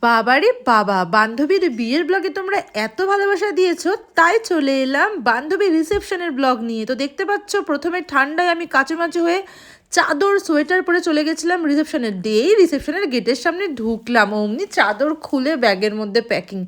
বাবারে বাবা, বান্ধবীর বিয়ের ব্লগে তোমরা এত ভালোবাসা দিয়েছ, তাই চলে এলাম বান্ধবীর রিসেপশনের ব্লগ নিয়ে। তো দেখতে পাচ্ছ, প্রথমে ঠান্ডায় আমি কাচুমাচু হয়ে চাদর সোয়েটার পরে চলে গেছিলাম রিসেপশনের ডেই রিসেপশনের গেটের সামনে ঢুকলাম। অমনি চাদর খুলে ব্যাগের মধ্যে প্যাকিং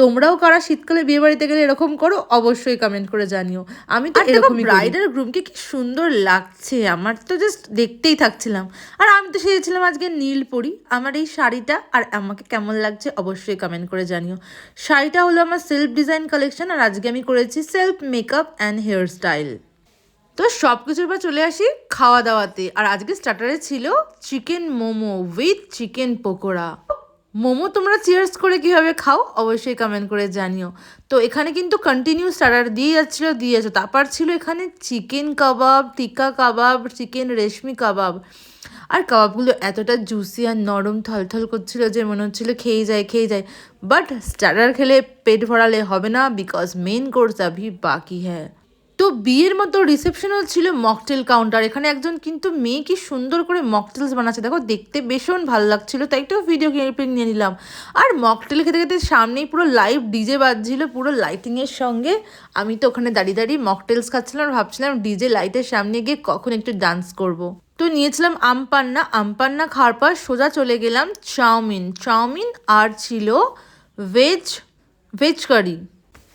তোমরাও কারা শীতকালে বিয়ে বাড়িতে গেলে এরকম করো অবশ্যই কমেন্ট করে জানিও। আমি তো এরকমই ব্রাইড আর গ্রুমকে কি সুন্দর লাগছে আমার তো জাস্ট দেখতেই থাকছিলাম। আর আমি তো সেরেছিলাম আজকে নীল পরি। আমার এই শাড়িটা আর আমাকে কেমন লাগছে অবশ্যই কমেন্ট করে জানিও। শাড়িটা হলো আমার সেলফ ডিজাইন কালেকশন আর আজকে আমি করেছি self makeup and hair style তো সব কিছুর পর চলে আসি খাওয়া দাওয়াতে আর আজকে স্টার্টারে ছিল chicken momo with chicken pakora. Momo তোমরা চিয়ার্স করে কীভাবে খাও অবশ্যই কমেন্ট করে জানিও। তো এখানে কিন্তু কন্টিনিউ স্টার্টার দিয়ে যাচ্ছিল, দিয়ে যাচ্ছে। তারপর ছিল এখানে চিকেন কাবাব টিকা কাবাব চিকেন রেশমি কাবাব আর কাবাবগুলো এতটা জুসি আর নরম থলথল করছিল যে মনে হচ্ছিল খেয়ে যায় খেয়ে যায়। বাট স্টার্টার খেলে পেট ভরালে হবে না বিকজ মেন কোর্স আভি বাকি হ্যাঁ। তো বিয়ের মতো রিসেপশনও ছিল মকটেল কাউন্টার এখানে একজন কিন্তু মেয়ে কি সুন্দর করে মকটেলস বানাচ্ছে। দেখো, দেখতে ভীষণ ভালো লাগছিল। তাই একটু ভিডিও ক্লিপিং নিয়ে নিলাম। আর মকটেল খেতে খেতে সামনেই পুরো লাইভ ডিজে বাজছিল, পুরো লাইটিংয়ের সঙ্গে। আমি তো ওখানে দাঁড়িয়ে দাঁড়িয়ে মকটেলস খাচ্ছিলাম আর ভাবছিলাম ডিজে লাইটের সামনে গিয়ে কখন একটু ডান্স করব। তো নিয়েছিলাম আমপান্না। আমপান্না খাওয়ার পর সোজা চলে গেলাম চাউমিন। চাউমিন আর ছিল ভেজ ভেজ কারি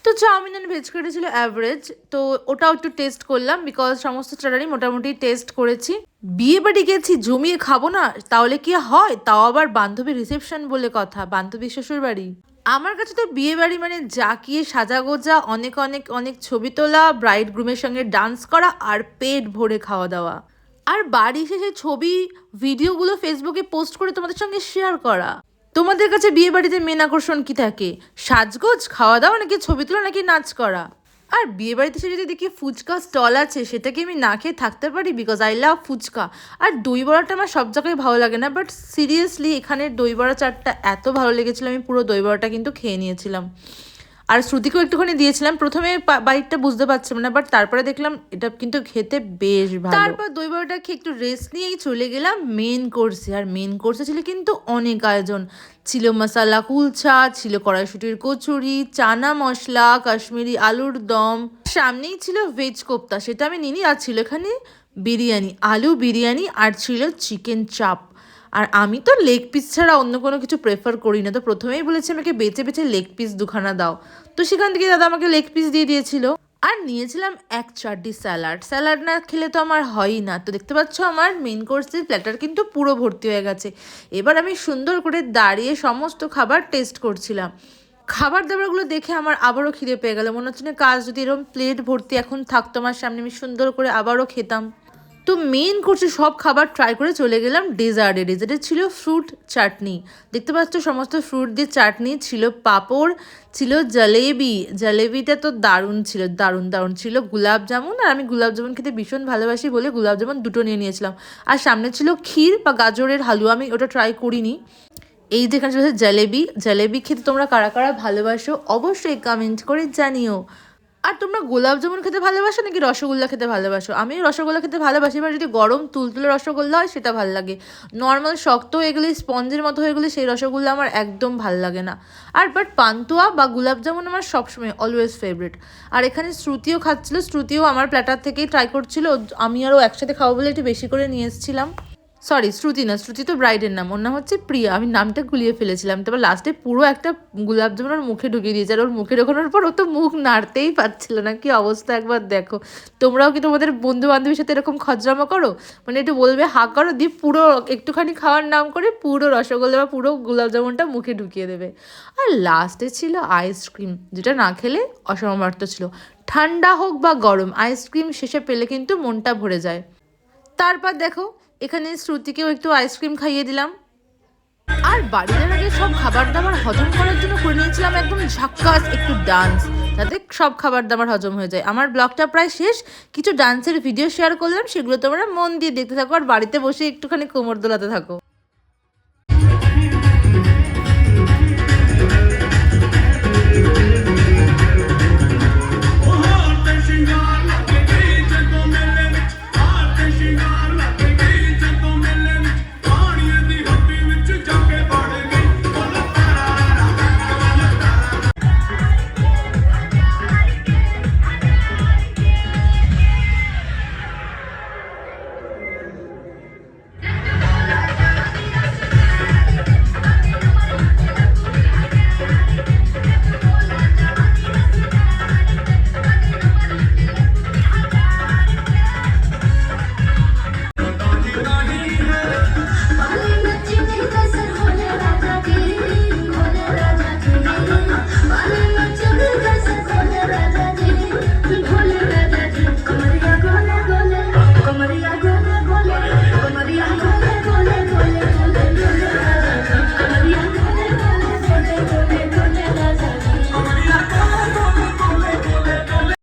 তো চাউমিন অ্যান্ড ভেজ কারি ছিল অ্যাভারেজ তো ওটাও একটু টেস্ট করলাম বিকজ সমস্ত স্টার্টারই মোটামুটি টেস্ট করেছি। বিয়ে বাড়ি গেছি, জমিয়ে খাব না, তাহলে কি হয়? তাও আবার বান্ধবী রিসেপশন বলে কথা, বান্ধবী শ্বশুর বাড়ি। আমার কাছে তো বিয়ে বাড়ি মানে জাকিয়ে সাজাগোজা, অনেক অনেক অনেক ছবি তোলা ব্রাইড গ্রুমের সঙ্গে ডান্স করা আর পেট ভরে খাওয়া দাওয়া। আর বাড়ি সেই ছবি ভিডিওগুলো ফেসবুকে পোস্ট করে তোমাদের সঙ্গে শেয়ার করা। তোমাদের কাছে বিয়ে বাড়িতে মেন আকর্ষণ কি থাকে? সাজগোজ খাওয়া দাওয়া নাকি ছবি তোলা নাকি নাচ করা? আর বিয়ে বাড়িতে এসে যদি দেখি ফুচকা স্টল আছে, সেটাকে আমি না খেয়ে থাকতে পারি বিকজ আই লাভ ফুচকা। আর দই বড়াটা আমার সব জায়গায় ভালো লাগে না বাট সিরিয়াসলি এখানে দই বড়া চাটটা এত ভালো লেগেছিলো, আমি পুরো দই বড়াটা কিন্তু খেয়ে নিয়েছিলাম। আর শ্রুতিকেও একটুখানি দিয়েছিলাম। প্রথমে বাইকটা বুঝতে পারছিলাম না বাট তারপরে দেখলাম এটা কিন্তু খেতে বেশ ভালো। তারপর দই বড়াটা খেয়ে একটু রেস্ট নিয়েই চলে গেলাম মেন কোর্সে আর মেন কোর্সে ছিল কিন্তু অনেক আয়োজন। ছিল মশালা কুলচা ছিল কড়াইশুটির কচুরি, চানা মশলা, কাশ্মীরি আলুর দম। সামনেই ছিল ভেজ কোপ্তা, সেটা আমি নিনি আর ছিল এখানে বিরিয়ানি, আলু বিরিয়ানি, আর ছিল চিকেন চাপ আর আমি তো লেগ পিস ছাড়া অন্য কোনো কিছু প্রেফার করি না। তো প্রথমেই বলেছি আমাকে বেছে বেছে লেগ পিস দুখানা দাও। তো সেখান থেকে দাদা আমাকে লেগ পিস দিয়ে দিয়েছিল। আর নিয়েছিলাম এক চারটি স্যালাড স্যালাড না খেলে তো আমার হয়ই না। তো দেখতে পাচ্ছ আমার মেন কোর্সের প্ল্যাটার কিন্তু পুরো ভর্তি হয়ে গেছে। এবার আমি সুন্দর করে দাঁড়িয়ে সমস্ত খাবার টেস্ট করছিলাম। খাবার দাবারগুলো দেখে আমার আবারও খিদে পেয়ে গেল। মনে হচ্ছে না কাজ যদি এরকম প্লেট ভর্তি এখন থাকতো আমার সামনে, আমি সুন্দর করে আবারও খেতাম। তো মেন কোর্সে সব খাবার ট্রাই করে চলে গেলাম ডেজার্টে ডেজার্টে ছিল ফ্রুট চাটনি দেখতে পাচ্ছ সমস্ত ফ্রুট দিয়ে চাটনি ছিল পাঁপড়, ছিল জলেবি জলেবিটা তো দারুণ ছিল, দারুণ দারুণ ছিল। গুলাব জামুন, আর আমি গুলাব জামুন খেতে ভীষণ ভালোবাসি বলে গুলাব জামুন দুটো নিয়ে নিয়েছিলাম। আর সামনে ছিল ক্ষীর বা গাজরের হালুয়া, আমি ওটা ট্রাই করিনি। এই যেখানে চলেছে জলেবি জলেবি খেতে তোমরা কারা কারা ভালোবাসো অবশ্যই কমেন্ট করে জানিও। আর তোমরা গোলাপ জামুন খেতে ভালোবাসো নাকি রসগোল্লা খেতে ভালোবাসো? আমি রসগোল্লা খেতে ভালোবাসি, এবার যদি গরম তুলতুলে রসগোল্লা হয়, সেটা ভালো লাগে। নর্মাল শক্ত হয়ে গেলে স্পঞ্জের মতো হয়ে গেলে সেই রসগোল্লা আমার একদম ভালো লাগে না। আর বাট পান্তুয়া বা গোলাপ জামুন আমার সবসময় অলওয়েজ ফেভারিট আর এখানে শ্রুতিও খাচ্ছিল, শ্রুতিও আমার প্ল্যাটার থেকেই ট্রাই করছিল আমি আরও একসাথে খাব বলে একটু বেশি করে নিয়ে এসেছিলাম। সরি শ্রুতি না শ্রুতি তো ব্রাইডের নাম। ওর নাম হচ্ছে প্রিয়া। আমি নামটা গুলিয়ে ফেলেছিলাম। তারপর লাস্টে পুরো একটা গোলাপ জামুন ওর মুখে ঢুকিয়ে দিয়েছে। আর ওর মুখে ঢোকানোর পর ও তো মুখ নাড়তেই পারছিল না। কি অবস্থা একবার দেখো। তোমরাও কি তোমাদের বন্ধু বান্ধবীর সাথে এরকম খজরামা করো? মানে একটু বলবে, হা করো, দিয়ে পুরো একটুখানি খাওয়ার নাম করে পুরো রসগোল্লা বা পুরো গোলাপ জামুনটা মুখে ঢুকিয়ে দেবে। আর লাস্টে ছিল আইসক্রিম যেটা না খেলে অসমার্থ ছিল। ঠান্ডা হোক বা গরম আইসক্রিম শেষে পেলে কিন্তু মনটা ভরে যায়। তারপর দেখো, এখানে শ্রুতিকেও একটু আইসক্রিম খাইয়ে দিলাম। আর বাড়ির আগে সব খাবার দাবার হজম করার জন্য করে নিয়েছিলাম একদম ঝাক্কাস একটু ডান্স যাতে সব খাবার দাবার হজম হয়ে যায়। আমার ব্লগটা প্রায় শেষ, কিছু ডান্সের ভিডিও শেয়ার করলাম, সেগুলো তোমরা মন দিয়ে দেখতে থাকো, আর বাড়িতে বসে একটুখানি কোমর দোলাতে থাকো।